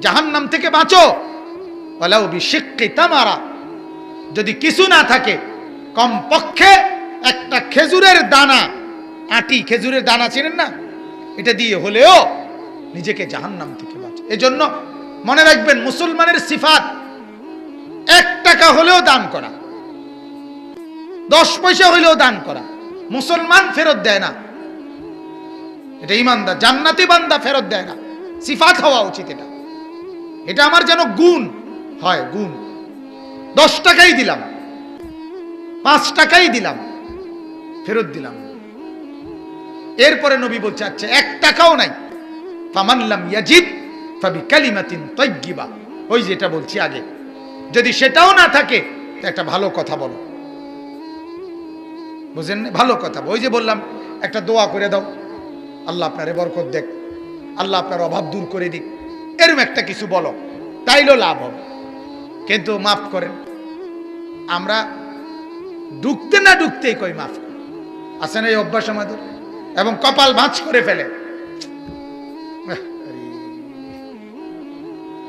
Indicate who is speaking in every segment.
Speaker 1: জাহান্নাম থেকে বাঁচো। বলাও বিশিক্ষি তামারা। যদি কিছু না থাকে, কমপক্ষে একটা খেজুরের দানা। আটি খেজুরের দানা ছিলেন না? এটা দিয়ে হলেও নিজেকে জাহান্নাম থেকে বাঁচো। এজন্য মনে রাখবেন, মুসলমানের সিফাত এক টাকা হলেও দান করা। দশ পয়সা হলেও দান করা। মুসলমান ফেরত দেয় না। এটা ইমানদার, জান্নাতি বান্দা ফেরত দেয় না। সিফাত হওয়া উচিত এটা। এটা আমার যেন গুণ। হয়, গুণ। দশ টাকাই দিলাম। পাঁচ টাকাই দিলাম। ফেরত দিলাম। এরপরে নবী বলছে আচ্ছা এক টাকাও নাই। ফামানলাম ইয়াজিব ফাবি কালিমাতিন তৈগিবা ওই যেটা বলছি আগে। যদি সেটাও না থাকে একটা ভালো কথা বলো। বুঝেন? ভালো কথা। ওই যে বললাম, একটা দোয়া করে দাও। আল্লাহ আপনারে বরকত দেখ। আল্লাহ আপনার অভাব দূর করে দিক। এরম একটা কিছু বলো, তাইলেও লাভ হবে। কিন্তু মাফ করেন, আমরা ডুবতে না ডুবতেই কই মাফ আসেন এই অভ্যাস আমাদের? এবং কপাল ভাঁজ করে ফেলে।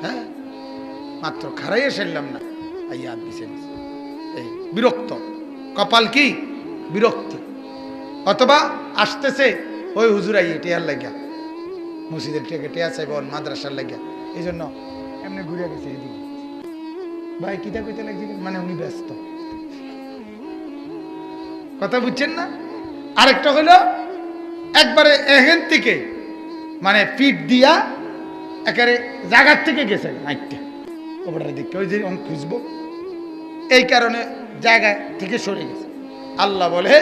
Speaker 1: হ্যাঁ? মাত্র খারাইয়ে ফেললাম না। আইয়া দিছে এই, বিরক্ত। কপাল কি? বিরক্তি। অথবা আসতেছে, ওই হুজুর আইয়ে টেয়ার লাগিয়া। মসজিদের টেকে টেয়া চাইব মাদ্রাসার লাগিয়া এই জন্য এমনি ঘুরে গেছে এদিকে। ভাই কিতা কইতে লাগছিল মানে উনি ব্যস্ত। কথা বুঝছেন না? আরেকটা হলো একবারে এহেন থেকে মানে পিঠ দিয়া একেবারে জায়গার থেকে গেছে আইটটা। দিকে ওই যে আমি খুঁজবো। এই কারণে জায়গা থেকে সরে গেছে। আল্লাহ বলে,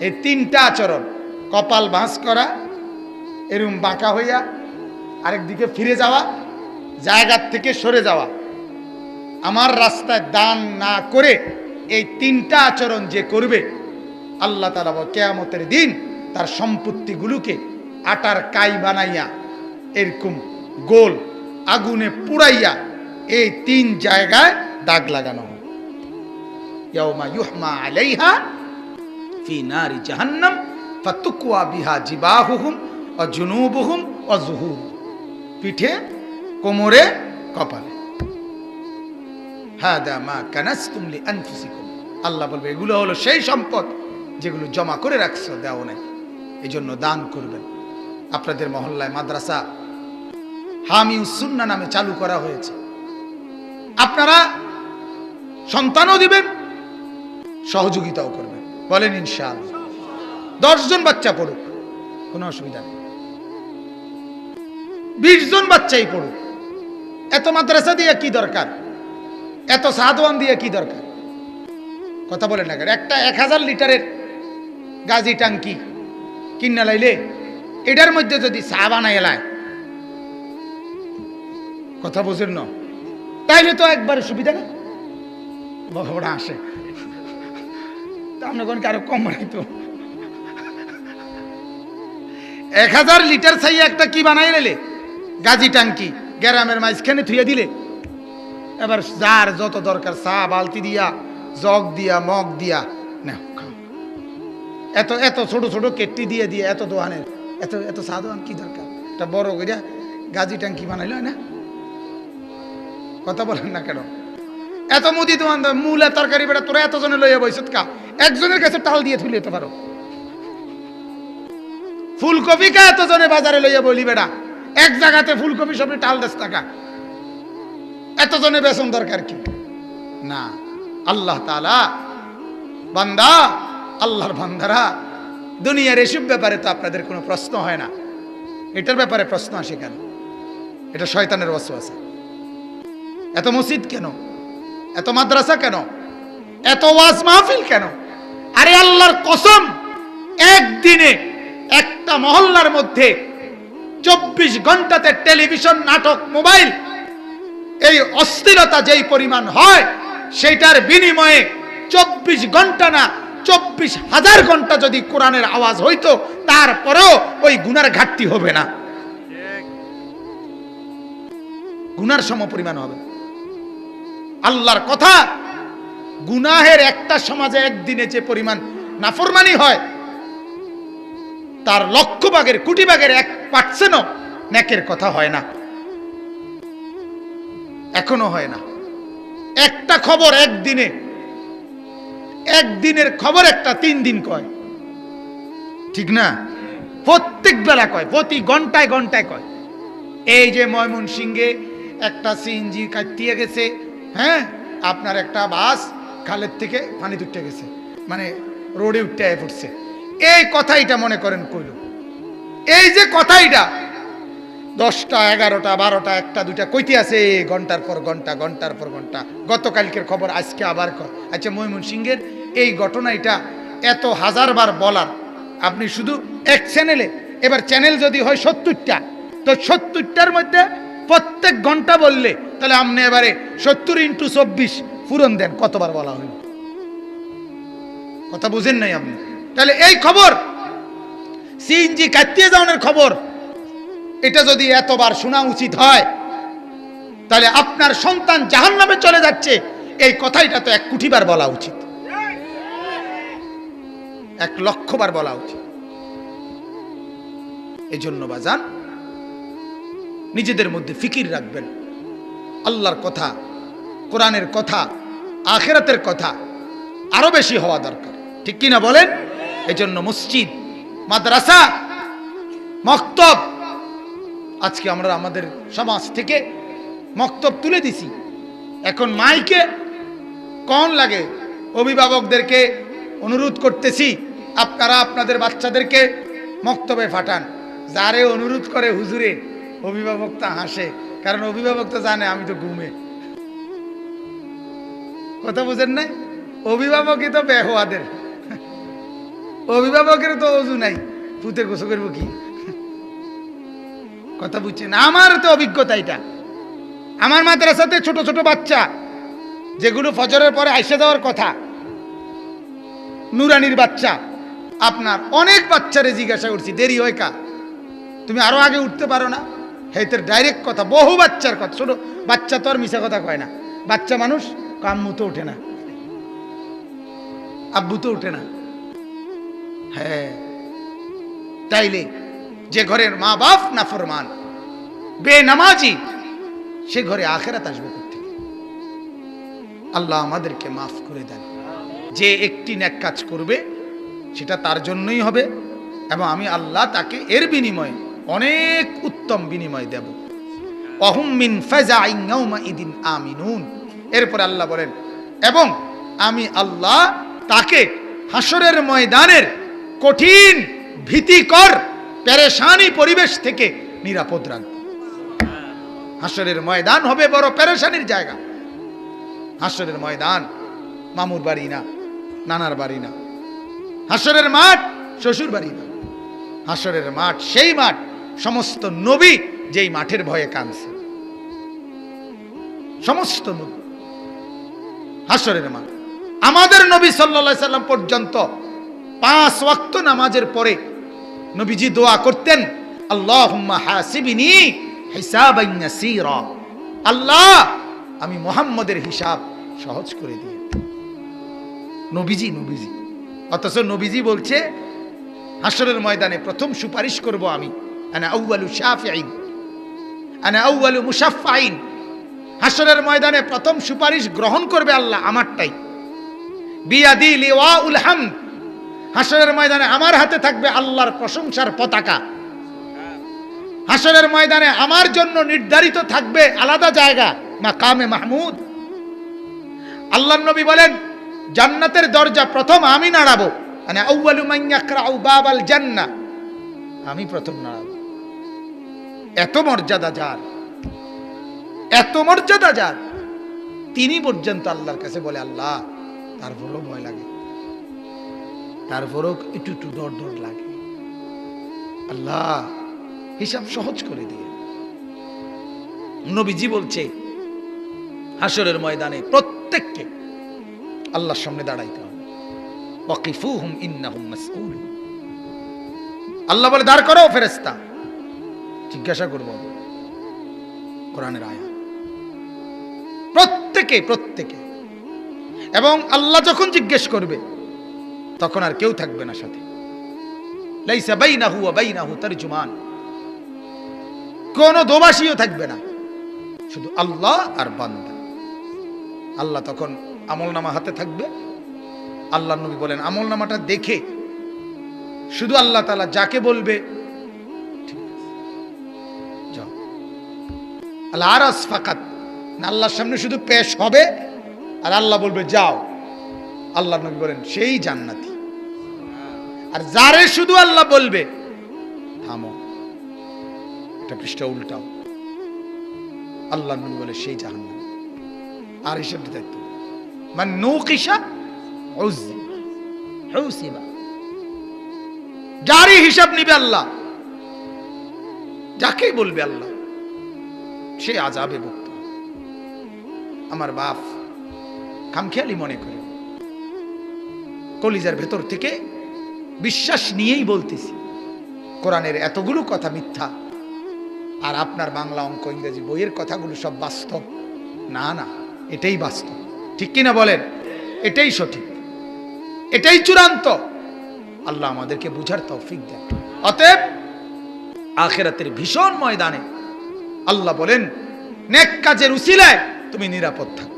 Speaker 1: এই তিনটা আচরণ, কপাল ভাঁজ করা এরম বাঁকা হইয়া আরেক দিকে ফিরে যাওয়া জায়গার থেকে সরে যাওয়া। আমার রাস্তায় দান না করে এই তিনটা আচরণ যে করবে, আল্লাহ তালা কেয়ামতের দিন তার সম্পত্তিগুলোকে আটার কাই বানাইয়া, এরকম গোল আগুনে পুড়াইয়া এই তিন জায়গায় দাগ লাগানো হয়। জাহান্নাম ফাতুকওয়া বিহা জিবাহুহুম ওয়া জুনুবুহুম ওয়া পিঠে, কোমরে, কপালে। হাদা মা কানাসতুম লি আনফুসিকুম আল্লাহ বলবে, এগুলো হলো সেই সম্পদ যেগুলো জমা করে রাখছো, দেও নাই। এই জন্য দান করবেন। আপনাদের মহল্লায় মাদ্রাসা হামি সুন্না নামে চালু করা হয়েছে। আপনারা সন্তানও দিবেন, সহযোগিতাও করবেন। বলেন ইনশাল দশজন বাচ্চা পড়ুক, কোনো অসুবিধা নেই। বিশ জন বাচ্চাই পড়ুক। এত মাদ্রাসা দিয়ে কি দরকার? এত সাদওয়ান দিয়ে কি দরকার? কথা বলে না একটা এক হাজার লিটারের গাজি টাঙ্কি কিনা লাইলে এটার মধ্যে যদি চা বানাই এলায়। কথা বোঝেন না? তাইলে তো একবার সুবিধা নেই বাবা আসে। আপনার কারও কম বানাইতো এক হাজার লিটার ছাই একটা কি বানাই নিলে গাজি টাঙ্কি, গ্রামের মাঝখানে থুয়ে দিলে। এবার যার যত দরকার চা, বালতি দিয়া, জগ দিয়া, মগ দিয়া। এত এত ছোট ছোট কেটটি দিয়ে দিয়ে, এত দোকানের এত এত চা দোকান কি দরকার? একটা বড় করে গাজি টাঙ্কি বানাইল, না? কথা বলেন না কেন? এত মুদি দোকান মূলা তরকারি বেটা তোরা এতজনে লইয়া বইছত কা? একজনের কাছে টাল দিয়ে তুলে যেতে পারো। ফুলকপি কা এতজনে বাজারে লইয়া বলি বেটা এক জায়গাতে ফুলকপি সবই টাল দেশ টাকা। এতজনে বেতন দরকার কি? না, আল্লাহ তালা বান্দা, আল্লাহর বান্দারা দুনিয়ার এসব ব্যাপারে তো আপনাদের কোনো প্রশ্ন হয় না। এটার ব্যাপারে প্রশ্ন আসে কেন? এটা শয়তানের আছে এত মসজিদ কেন? এত মাদ্রাসা কেন? এত ওয়াজ মাহফিল কেন? আরে আল্লাহর কসম, একদিনে একটা মহল্লার মধ্যে চব্বিশ ঘন্টাতে টেলিভিশন, নাটক, মোবাইল। এই অস্থিরতা যেই পরিমাণ হয় সেটার বিনিময়ে চব্বিশ ঘণ্টা না, চব্বিশ হাজার ঘণ্টা যদি কোরআনের আওয়াজ হইতো, তারপরেও ওই গুনার ঘাটতি হবে না। গুনার সম পরিমাণ হবে। আল্লাহর কথা, গুনাহের একটা সমাজে একদিনে যে পরিমাণ নাফরমানি হয় তার লক্ষ ভাগের কোটি ভাগের এক পার্সেন্টও নেকের কথা হয় না। এখনও হয় না। একটা খবর একদিনে, একদিনের খবর একটা তিন দিন কয়। ঠিক না? প্রত্যেক বেলা কয়, প্রতি ঘন্টায় ঘন্টায় কয়। এই যে ময়মন সিংহে একটা সিএনজি কাটিয়ে গেছে হ্যাঁ? আপনার একটা বাস খালের থেকে পানি উঠে গেছে। মানে রোডে উঠতে পড়ছে। এই কথাইটা মনে করেন কইল। এই যে কথাইটা, দশটা, এগারোটা, বারোটা, একটা, দুইটা, কইতে আছে ঘণ্টার পর ঘণ্টা, ঘণ্টার পর ঘণ্টা। গতকালকের খবর, আজকে আবার আচ্ছা ময়মন সিংহের এই ঘটনাটা এত হাজারবার বলার। আপনি শুধু এক চ্যানেলে, এবার চ্যানেল যদি হয় সত্তরটা, তো সত্তরটার মধ্যে প্রত্যেক ঘণ্টা বললে, তাহলে আপনি এবারে সত্তর ইন্টু চব্বিশ পূরণ দেন, কতবার বলা হইল? কথা বুঝেন নাই আপনি? তাহলে এই খবর সিএনজি কাটিয়ে যাওয়ার খবর, এটা যদি এতবার শোনা উচিত হয়, তাহলে আপনার সন্তান জাহান নামে চলে যাচ্ছে, এই কথাইটা তো এক কুঠিবার বলা উচিত। এক লক্ষবার বলা উচিত। এই জন্য বাজান, নিজেদের মধ্যে ফিকির রাখবেন। আল্লাহর কথা, কোরআনের কথা, আখেরাতের কথা আরও বেশি হওয়া দরকার। ঠিক কিনা বলেন? এই জন্য মসজিদ, মাদ্রাসা, মক্তব, আজকে আমরা আমাদের সমাজ থেকে মক্তব তুলে দিছি। এখন মাইকে কন লাগে। অভিভাবকদেরকে অনুরোধ করতেছি, আপনারা আপনাদের বাচ্চাদেরকে মক্তবে ফাটান যারে অনুরোধ করে হুজুরে, অভিভাবক তা হাসে, কারণ অভিভাবক তো জানে আমি তো ঘুমে। কথা বুঝেন নাই? অভিভাবকই তো বেহোয়াদের। অভিভাবকের তো অজু নাই। পুঁতে গোসো করব কি? কথা বুঝছেন? আমার তো অভিজ্ঞতা এটা। আমার মাদ্রাসাতে ছোট ছোট বাচ্চা, যেগুলো ফজরের পরে আইসে দেওয়ার কথা, নুরানির বাচ্চা, আপনার অনেক বাচ্চারে জিজ্ঞাসা করছি, দেরি হয় কা? তুমি আরও আগে উঠতে পারো না? হেতের ডাইরেক্ট কথা, বহু বাচ্চার কথা। ছোট বাচ্চা তো আর মিশা কথা কয় না। বাচ্চা মানুষ কাম্মু তো ওঠে না। আব্বু তো ওঠে না। হ্যাঁ। তাইলে যে ঘরের মা বাপ না ফরমান বেনামাজি, সে ঘরে আখেরাত আসবে থেকে আল্লাহ আমাদেরকে মাফ করে দেন। যে একটি ন্যাক কাজ করবে, সেটা তার জন্যই হবে এবং আমি আল্লাহ তাকে এর বিনিময়ে অনেক উত্তম বিনিময় দেব। অহুম মিন ফাজাইন ইয়াউমা ইদিন আমিনুন। এরপরে আল্লাহ বলেন, এবং আমি আল্লাহ তাকে হাসরের ময়দানের কঠিন, ভীতিকর, পেরেশানি পরিবেশ থেকে নিরাপদ রাখব। হাসরের ময়দান হবে বড় পেরেশানির জায়গা। হাসরের ময়দান, মামুর বাড়ি না, নানার বাড়ি না। হাসরের মাঠ, শ্বশুর বাড়ি না। হাসরের মাঠ, সেই মাঠ, সমস্ত নবী যেই মাঠের ভয়ে কাঁদছে। সমস্ত নবী। হাসরের মাঠ। আমাদের নবী সাল্লা সাল্লাম পর্যন্ত পাঁচ ওয়াক্ত নামাজের পরে নবীজি দোয়া করতেন, আল্লাহুম্মা হাসিবিনি ইয়াসীরা আল্লাহ, আমি মোহাম্মদের হিসাব সহজ করে দিয়ে নবীজি নবীজি। অথচ নবীজি বলছে হাসরের ময়দানে প্রথম সুপারিশ করব আমি। আনা আউয়ালু শাফিঈন, আনা আউয়ালু মুশাফফাইন। হাসরের ময়দানে প্রথম সুপারিশ গ্রহণ করবে আল্লাহ আমারটাই। বিয়াদি লিওয়াউল হামদ হাসরের ময়দানে আমার হাতে থাকবে আল্লাহর প্রশংসার পতাকা। হাসরের ময়দানে আমার জন্য নির্ধারিত থাকবে আলাদা জায়গা মা কামে মাহমুদ। আল্লাহ নবী বলেন, জান্নাতের দরজা প্রথম আমি নাড়াবো। মানে বাবাল জান্নাহ। আমি প্রথম নাড়াবো। এত মর্যাদা যার? এত মর্যাদা যার? তিনি পর্যন্ত আল্লাহর কাছে বলে, আল্লাহ তারপরেও ভয় লাগে। তারপরেও একটু একটু ডর ডর লাগে। আল্লাহ, হিসাব সহজ করে দিয়ে। নবীজি বলছে হাসরের ময়দানে প্রত্যেককে আল্লাহর সামনে দাঁড়াইতে হবে। ওয়াকিফুহুম ইন্নাহুম মাসউল আল্লাহ বলে, দাঁড় করো ফেরেশতা। জিজ্ঞাসা করব কোরআনের আয়া প্রত্যেকে প্রত্যেকে। এবং আল্লাহ যখন জিজ্ঞেস করবে তখন আর কেউ থাকবে না সাথে। কোন দোবাসীও থাকবে না। শুধু আল্লাহ আর বান্দা। আল্লাহ তখন আমল নামা হাতে থাকবে। আল্লাহ নবী বলেন আমল নামাটা দেখে শুধু আল্লাহ তালা যাকে বলবে আল্লাহর সামনে শুধু পেশ হবে, আর আল্লাহ বলবে, যাও। আল্লাহ নবী বলেন, সেই জান্নাতি। আর যারে শুধু আল্লাহ বলবে, থামো। এটা পৃষ্ঠা উল্টাও। আল্লাহ নবী বলে, সেই জাহান্নাম। আর হিসেব দিতে দায়িত্ব? মানে নৌকিসা যারই হিসাব নিবে আল্লাহ যাকেই বলবে আল্লাহ, সে আজাবে ভুক্ত আমার বাপ খামখেয়ালি মনে করে, কলিজার ভেতর থেকে বিশ্বাস নিয়েই বলতেছি। কোরআনের এতগুলো কথা মিথ্যা, আর আপনার বাংলা অঙ্ক, ইংরেজি বইয়ের কথাগুলো সব বাস্তব। না না, এটাই বাস্তব। ঠিক কিনা বলেন? এটাই সঠিক। এটাই চূড়ান্ত। আল্লাহ আমাদেরকে বুঝার তৌফিক দেন। অতএব আখেরাতের ভীষণ ময়দানে আল্লাহ বলেন, নেক কাজের উসিলায় তুমি নিরাপদ থাকো।